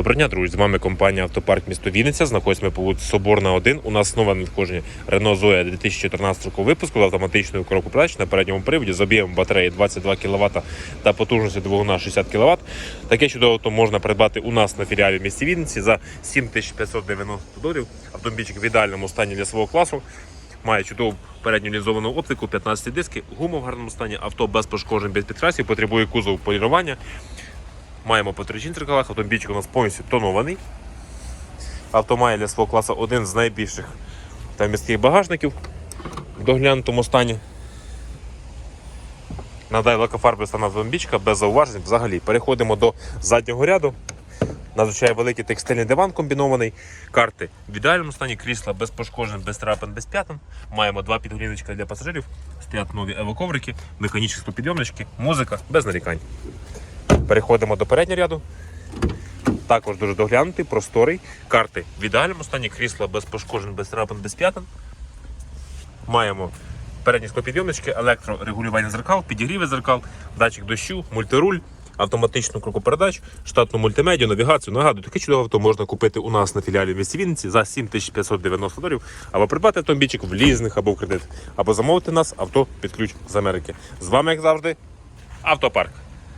Доброго дня, друзі. З вами компанія Автопарк місто Вінниця. Знаходимося по вулиці Соборна 1. У нас нове надходження Renault Zoe 2014 року випуску з автоматичною коробкою передач на передньому приводі з об'ємом батареї 22 кВт та потужністю двигуна 60 кВт. Таке чудово авто можна придбати у нас на філіалі в місті Вінниці за 7590 доларів. Автомобільчик в ідеальному стані для свого класу. Має чудову передню лінзовану оптику, 15 диски, гума в гарному стані, авто без пошкоджень, без підкрасів, потребує кузов полірування. Маємо по тричі дзеркалах, автомобільчик у нас повністю тонований. Авто має для свого класу один з найбільших та міських багажників в доглянутому стані. Надай лакофарби стан автомобільчика без зауважень взагалі. Переходимо до заднього ряду. Надзвичайно великий текстильний диван комбінований. Карти в ідеальному стані, крісла без пошкоджень, без трапин, без п'ятин. Маємо два підголівничка для пасажирів, стоять нові евоковрики, механічні стопідйомнички, музика без нарікань. Переходимо до переднього ряду. Також дуже доглянутий, просторий. Карти в ідеальному стані, крісла без пошкоджень, без трапин, без п'ятин. Маємо передні склопідйомнички, електрорегулювання зеркал, підігріви зеркал, датчик дощу, мультируль, автоматичну кроковпередач, штатну мультимедію, навігацію. Нагадую, таке чудове авто можна купити у нас на філіалі в місті Вінниці за 7590 доларів, або придбати автомобільчик в лізних або в кредит, або замовити нас авто під ключ з Америки. З вами, як завжди, автопарк.